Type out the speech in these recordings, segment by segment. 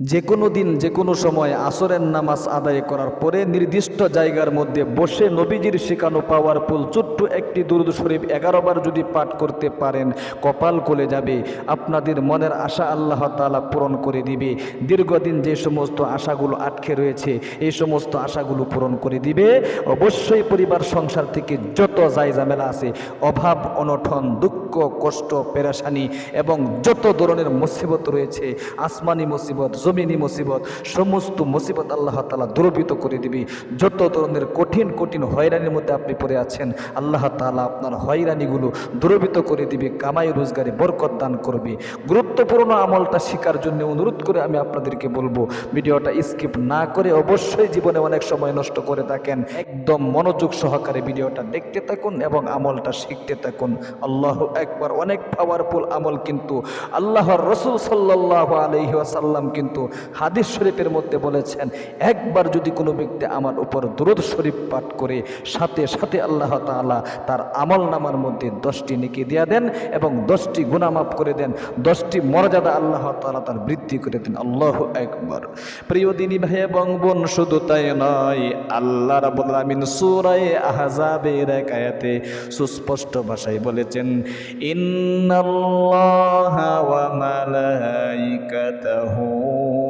যে কোনো দিন যে কোনো সময় আসরের নামাজ আদায় করার পরে নির্দিষ্ট জায়গার মধ্যে বসে নবীজির শেখানো পাওয়ার পুল ছোট্ট একটি দুরুদ শরীফ এগারো বার যদি পাঠ করতে পারেন, কপাল কলে যাবে। আপনাদের মনের আশা আল্লাহ তাআলা পূরণ করে দিবে। দীর্ঘদিন যে সমস্ত আশাগুলো আটকে রয়েছে, এই সমস্ত আশাগুলো পূরণ করে দিবে। অবশ্যই পরিবার, সংসার থেকে যত যাই ঝামেলা আছে, অভাব অনঠন দুঃখ, কষ্ট, পেরেশানি এবং যত ধরনের মুসিবত রয়েছে, আসমানি মুসিবত জমিনি মুসিবত, সমস্ত মুসিবত আল্লাহ তালা দূরবিত করে দিবি। যত ধরনের কঠিন কঠিন হয়রানির মধ্যে আপনি পড়ে আছেন, আল্লাহ তালা আপনার হয়রানিগুলো দূরবিত করে দিবে, কামাই রোজগারে বরকত দান করবে। গুরুত্বপূর্ণ আমলটা শেখার জন্য অনুরোধ করে আমি আপনাদেরকে বলব, ভিডিওটা স্কিপ না করে অবশ্যই জীবনে অনেক সময় নষ্ট করে থাকেন। একদম মনোযোগ সহকারে ভিডিওটা দেখতে থাকুন এবং আমলটা শিখতে থাকুন। আল্লাহ একবার অনেক পাওয়ারফুল আমল কিন্তু, আল্লাহর রসুল সাল্লাহ আলহি আসাল্লাম কিন্তু হাদিস শরীফের মধ্যে বলেছেন, একবার যদি কোনো ব্যক্তি আমার উপর দুরুদ শরীফ পাঠ করে, সাথে সাথে আল্লাহ তাআলা তার আমল নামার মধ্যে দশটি নেকি দিয়া দেন এবং দশটি গুণামাপ করে দেন, দশটি মর্যাদা আল্লাহ তাআলা তার বৃদ্ধি করে দেন। আল্লাহ একবার প্রিয় দিনী ভাই এবং বোন, শুধু তাই নয়, আল্লাহ রাব্বুল আমিন সূরায়ে আহজাবের এক সুস্পষ্ট ভাষায় বলেছেন, ইন্নাল্লাহা ওয়া মালাইকাতাহু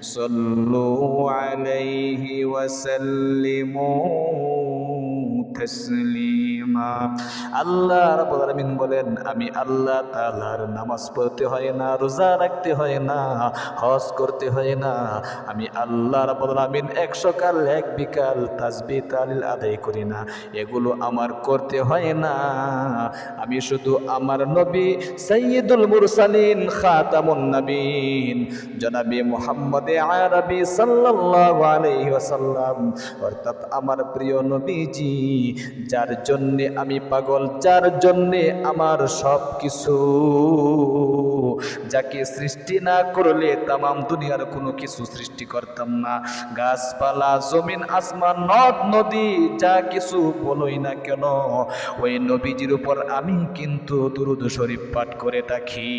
صلوا عليه وسلموا تسليما আল্লাহ রাব্বুল আলামিন বলেন আমি আল্লাহ তাআলার নামাজ পড়তে হয় না রোজা রাখতে হয় না হজ করতে হয় না আমি আল্লাহ রাব্বুল আলামিন এক সকাল এক বিকাল তাসবিহ তালিল আদায় করি না এগুলো আমার করতে হয় না আমি শুধু আমার নবী সাইয়্যিদুল মুরসালিন খাতামুন নবীন জনাবি মুহাম্মদে আরবি সাল্লাল্লাহু আলাইহি ওয়াসাল্লাম। অর্থাৎ আমার প্রিয় নবীজি, যার জন্যে আমি পাগল, যার জন্যে আমার সব কিছু যাকে সৃষ্টি না করলে তামাম দুনিয়ার কোনো কিছু সৃষ্টি করতাম না। গাছপালা, জমিন, আসমান, নদ, নদী, যা কিছু বলোই না কেন, ওই নবীজির উপর আমি কিন্তু দুরুদ শরীফ পাঠ করে থাকি।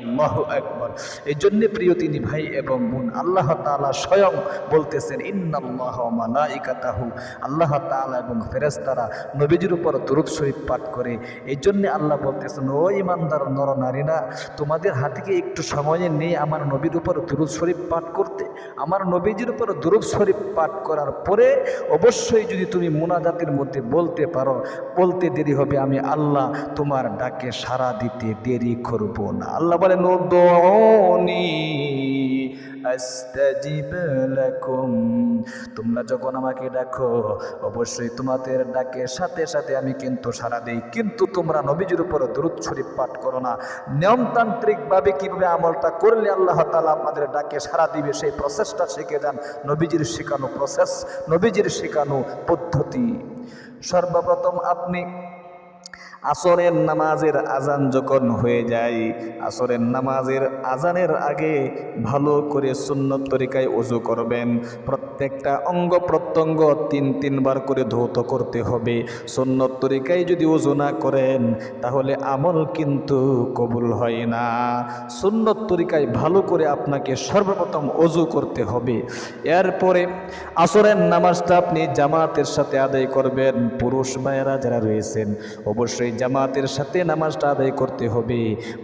আল্লাহ একবার এই জন্য প্রিয় তিনি ভাই এবং বোন, আল্লাহ তাআলা স্বয়ং বলতেছেন, ইন্নাল্লাহ মালাইকাতাহু। আল্লাহ তাআলা এবং ফেরেশতারা নবীজির উপর দুরুদ শরীফ পাঠ করে। এই জন্য আল্লাহ বলতেছেন, ও ইমানদার নর নারীরা তোমাদের হাতে কি একটু সময় নেই আমার নবীর উপর দুরুদ শরীফ পাঠ করতে, আমার নবীজির উপর দুরুদ শরীফ পাঠ করার পরে অবশ্যই যদি তুমি মোনাজাতের মধ্যে বলতে পারো, বলতে দেরি হবে, আমি আল্লাহ তোমার ডাকে সাড়া দিতে দেরি করব না। আল্লাহ বলে উদ্দৌনি আস্তাজিব লাকুম তোমরা যখন আমাকে ডাকো, অবশ্যই তোমাদের ডাকে। সাথে সাথে আমি কিন্তু সাড়া দেই। কিন্তু তোমরা নবীজির উপর দরুদ শরীফ পাঠ করো না। নিয়মতান্ত্রিকভাবে কীভাবে আমলটা করলে আল্লাহ তালা আপনাদের ডাকে সাড়া দিবে, সেই প্রসেসটা শিখে যান। নবীজির শেখানো প্রসেস নবীজির শেখানো পদ্ধতি। সর্বপ্রথম আপনি আসরের নামাজের আজান যখন হয়ে যায়, আসরের নামাজের আজানের আগে ভালো করে সুন্নত তরিকায় অজু করবেন। প্রত্যেকটা অঙ্গ প্রত্যঙ্গ তিন তিনবার করে ধৌত করতে হবে। সুন্নত তরিকায় যদি অজু না করেন, তাহলে আমল কিন্তু কবুল হয় না। সুন্নত তরিকায় ভালো করে আপনাকে সর্বপ্রথম অজু করতে হবে। এরপরে আসরের নামাজটা আপনি জামাতের সাথে আদায় করবেন। পুরুষ ভাইয়েরা যারা রয়েছেন, অবশ্যই জামাতের সাথে নামাজটা আদায় করতে হবে।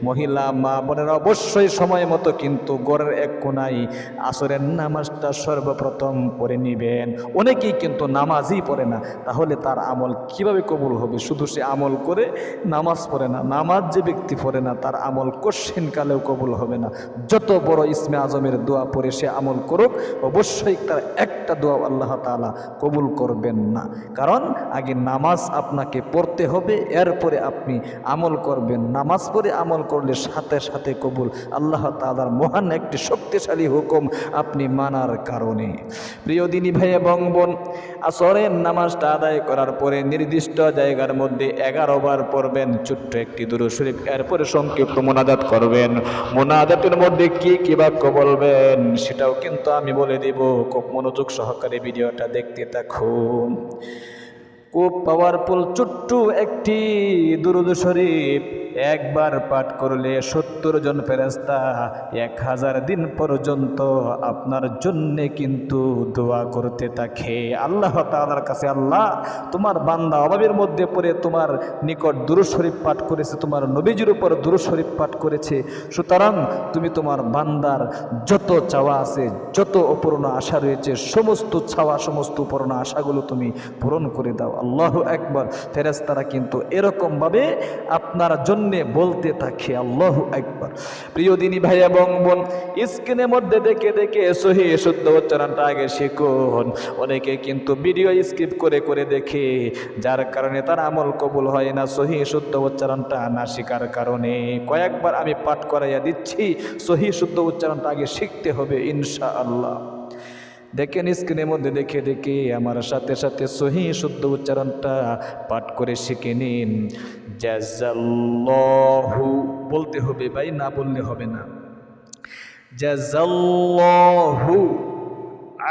মহিলা, মা বোনেরা অবশ্যই সময় মতো কিন্তু গড়ের এক কোনায় আসরের নামাজটা সর্বপ্রথম পড়ে নেবেন। অনেকেই কিন্তু নামাজই পড়ে না, তাহলে তার আমল কীভাবে কবুল হবে? শুধু সে আমল করে নামাজ পড়ে না, নামাজ যে ব্যক্তি পড়ে না, তার আমল কোশ্চিন কালেও কবুল হবে না। যত বড় ইসমে আজমের দোয়া পড়ে সে আমল করুক, অবশ্যই তার একটা দোয়া আল্লাহ তাআলা কবুল করবেন না। কারণ আগে নামাজ আপনাকে পড়তে হবে এরপরে আপনি আমল করবেন, নামাজ পড়ে আমল করলে সাথে সাথে কবুল। আল্লাহ তাআলার মহান একটি শক্তিশালী হুকুম আপনি মানার কারণে। প্রিয় দিনী ভাই এবং বোন আসরের নামাজটা আদায় করার পরে নির্দিষ্ট জায়গার মধ্যে এগারো বার পড়বেন, ছোট্ট একটি দুরু শরীফ। এরপরে সংক্ষিপ্ত মোনাজাত করবেন। মোনাজাতের মধ্যে কি কি বাক্য বলবেন, সেটাও কিন্তু আমি বলে দিব। খুব মনোযোগ সহকারে ভিডিওটা দেখতে থাকুন। খুব পাওয়ারফুল ছোট্ট একটি দুরুদ শরীফ। একবার পাঠ করলে সত্তর জন ফেরেস্তা এক হাজার দিন পর্যন্ত আপনার জন্যে কিন্তু দোয়া করতে থাকে। আল্লাহ তাআলার কাছে আল্লাহ, তোমার বান্দা অভাবের মধ্যে পড়ে তোমার নিকট দুরুদ শরীফ পাঠ করেছে, তোমার নবীজির উপর দুরুদ শরীফ পাঠ করেছে। সুতরাং তুমি তোমার বান্দার যত চাওয়া আছে, যত অপূর্ণ আশা রয়েছে, সমস্ত চাওয়া, সমস্ত অপূর্ণ আশাগুলো তুমি পূরণ করে দাও। আল্লাহ একবার ফেরেস্তারা কিন্তু এরকমভাবে আপনার জন্যে বলতে থাকে, আল্লাহ একবার প্রিয় দিনী ভাই এবং বোন, স্ক্রিনের মধ্যে দেখে দেখে সহি শুদ্ধ উচ্চারণটা আগে শিখুন। অনেকে কিন্তু ভিডিও স্কিপ করে করে দেখে, যার কারণে তার আমল কবুল হয় না, সহি, শুদ্ধ উচ্চারণটা না শেখার কারণে। কয়েকবার আমি পাঠ করাইয়া দিচ্ছি, সহি, শুদ্ধ উচ্চারণটা আগে শিখতে হবে ইনশা আল্লাহ দেখেন স্ক্রিনের মধ্যে দেখে দেখে আমার সাথে সাথে সহি শুদ্ধ উচ্চারণটা পাঠ করে শিখে নিন। জাজাল্লাহু বলতে হবে ভাই, না বললে হবে না। জাজাল্লাহু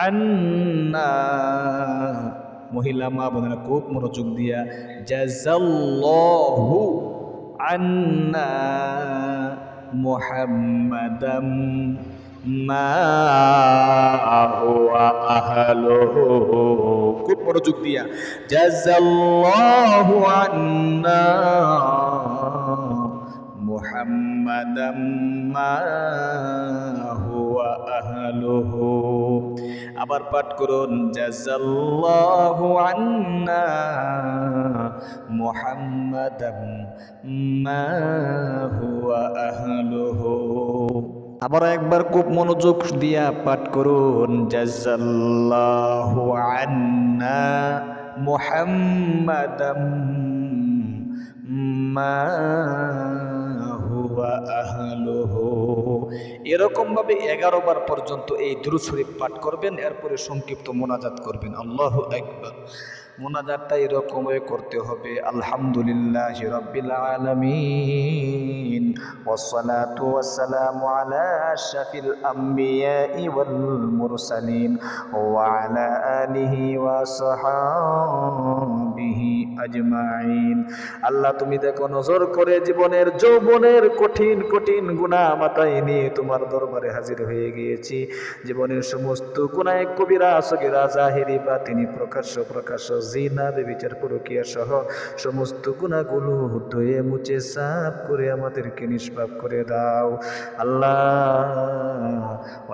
আন্না। মহিলা, মা বোনেরা খুব মনোযোগ দিয়া জাজাল্লাহু আন্না মুহাম্মাদাম মা হুয়া আহলুহু খুব মনোযোগ দিয়া। জাজাল্লাহু আন্না মুহাম্মাদাম মা হুয়া আহলুহু। আবার পাঠ করুন জাজাল্লাহু আন্না মুহাম্মাদাম মা হুয়া আহলুহু। আবার একবার খুব মনোযোগ দিয়া পাঠ করুন। এরকম ভাবে এগারো বার পর্যন্ত এই দুরূদ শরীফ পাঠ করবেন, এরপরে সংক্ষিপ্ত মোনাজাত করবেন। আল্লাহ একবার মোনাজাতটা এরকমভাবে করতে হবে, আলহামদুলিল্লাহ রব্বিল আলামিন। والصلاة والسلام على أشرف الأنبياء والمرسلين وعلى آله আল্লাহ, তুমি দেখো নজর করে জীবনের যৌবনের কঠিন কঠিন গুণা মাথায় নিয়ে তোমার দরবারে হাজির হয়ে গিয়েছি। জীবনের সমস্ত গুণায় কবিরা, সগিরা, জাহেরি বা তিনি প্রকাশ্য প্রকাশ্য, জিনা বিচার প্রক্রিয়া সহ সমস্ত গুণাগুলো ধুয়ে মুছে সাফ করে আমাদেরকে নিষ্পাপ করে দাও। আল্লাহ,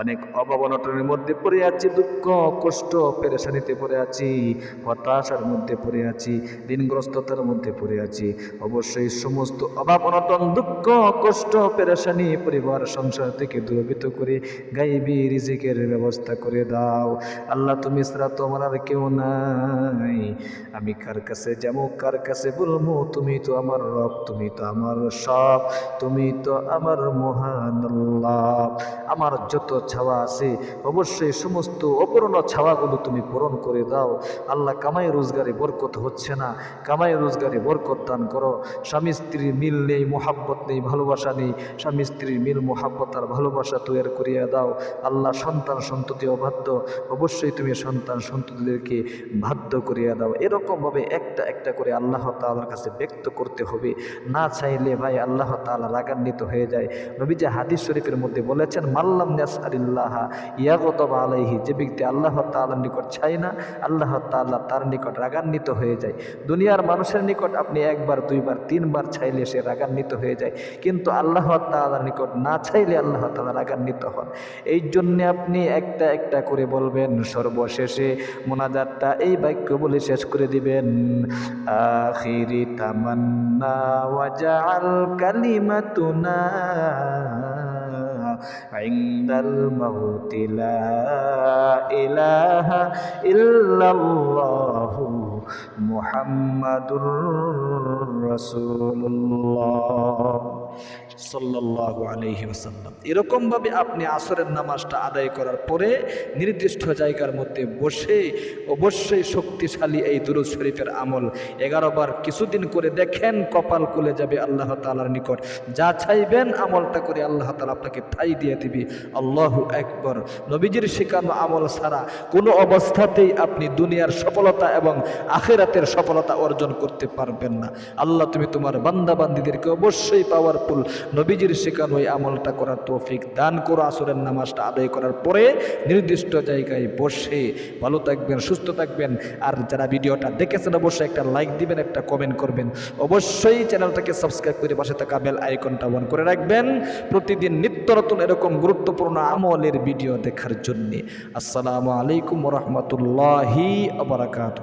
অনেক অভাবনটনের মধ্যে পড়ে আছি, দুঃখ, কষ্ট, পেরেশানিতে পড়ে আছি, হতাশার মধ্যে পড়ে আছি। ঋণগ্রস্ততার মধ্যে পড়ে আছি। অবশ্যই সমস্ত অভাব, অনটন, দুঃখ, কষ্ট, পেরেশানি পরিবার, সংসার থেকে দূরভীত করে গাইবি রিজিকের ব্যবস্থা করে দাও। আল্লাহ, তুমি ছাড়া তো আমার আর কেউ নাই। আমি কার কাছে যাব, কার কাছে বলব? তুমি তো আমার রব, তুমি তো আমার সব, তুমি তো আমার মহান আমার যত ছাওয়া আছে, অবশ্যই সমস্ত অপূর্ণ ছাওয়াগুলো তুমি পূরণ করে দাও। আল্লাহ, কামাই, রোজগারে বরকত হচ্ছে না। কামাই রোজগারে বরকত দান করো। স্বামী স্ত্রীর মিল নেই, মোহাব্বত নেই, ভালোবাসা নেই। স্বামী স্ত্রীর মিল, মোহাব্বত আর ভালোবাসা তৈরি করিয়া দাও। আল্লাহ সন্তান সন্ততি অবাধ্য। অবশ্যই তুমি সন্তান সন্ততিদেরকে বাধ্য করিয়া দাও। এরকমভাবে একটা একটা করে আল্লাহ তাআলার কাছে ব্যক্ত করতে হবে। না চাইলে ভাই আল্লাহ তাআলা রাগান্বিত হয়ে যায়। নবীজি হাদিস শরীফের মধ্যে বলেছেন মাল্লাম নাসআলিল্লাহ ইয়াগতব আলাইহি যে ব্যক্তি আল্লাহ তালার নিকট চায় না, আল্লাহ তাআলা তার নিকট রাগান্বিত হয়ে যায় দুনিয়ার মানুষের নিকট আপনি একবার দুইবার তিনবার চাইলে সে রাগান্বিত হয়ে যায় কিন্তু আল্লাহ তাআলার নিকট না চাইলে আল্লাহ তাআলা রাগান্বিত হন এই জন্যে আপনি একটা একটা করে বলবেন সর্বশেষে মোনাজাতটা এই বাক্য বলে শেষ করে দিবেন আখিরি তামান্না ওয়াজাল কালিমাতুনা عند الموت لا إله إلا الله محمد رسول الله. সাল্লাল্লাহু আলাইহি ওয়াসাল্লাম। এরকমভাবে আপনি আসরের নামাজটা আদায় করার পরে নির্দিষ্ট জায়গার মধ্যে বসে অবশ্যই শক্তিশালী এই দুরুদ শরীফের আমল এগারো বার কিছুদিন করে দেখেন কপাল খুলে যাবে আল্লাহ তালার নিকট। যা চাইবেন আমলটা করে আল্লাহ তালা আপনাকে ঠাই দিয়ে দিবে। আল্লাহ একবার নবীজির শেখানো আমল ছাড়া কোনো অবস্থাতেই আপনি দুনিয়ার সফলতা এবং আখেরাত আখেরাতের সফলতা অর্জন করতে পারবেন না। আল্লাহ, তুমি তোমার বান্দা বান্দিদেরকে অবশ্যই পাওয়ারফুল নবীজির শেখানো ওই আমলটা করার তৌফিক দান করো, আসরের নামাজটা আদায় করার পরে নির্দিষ্ট জায়গায় বসে ভালো থাকবেন, সুস্থ থাকবেন। আর যারা ভিডিওটা দেখেছেন, অবশ্যই একটা লাইক দিবেন, একটা কমেন্ট করবেন। অবশ্যই চ্যানেলটাকে সাবস্ক্রাইব করে পাশে থাকা বেল আইকনটা অন করে রাখবেন। প্রতিদিন নিত্য নতুন এরকম গুরুত্বপূর্ণ আমলের ভিডিও দেখার জন্যে। আসসালামু আলাইকুম রহমতুল্লাহি আবরাকাত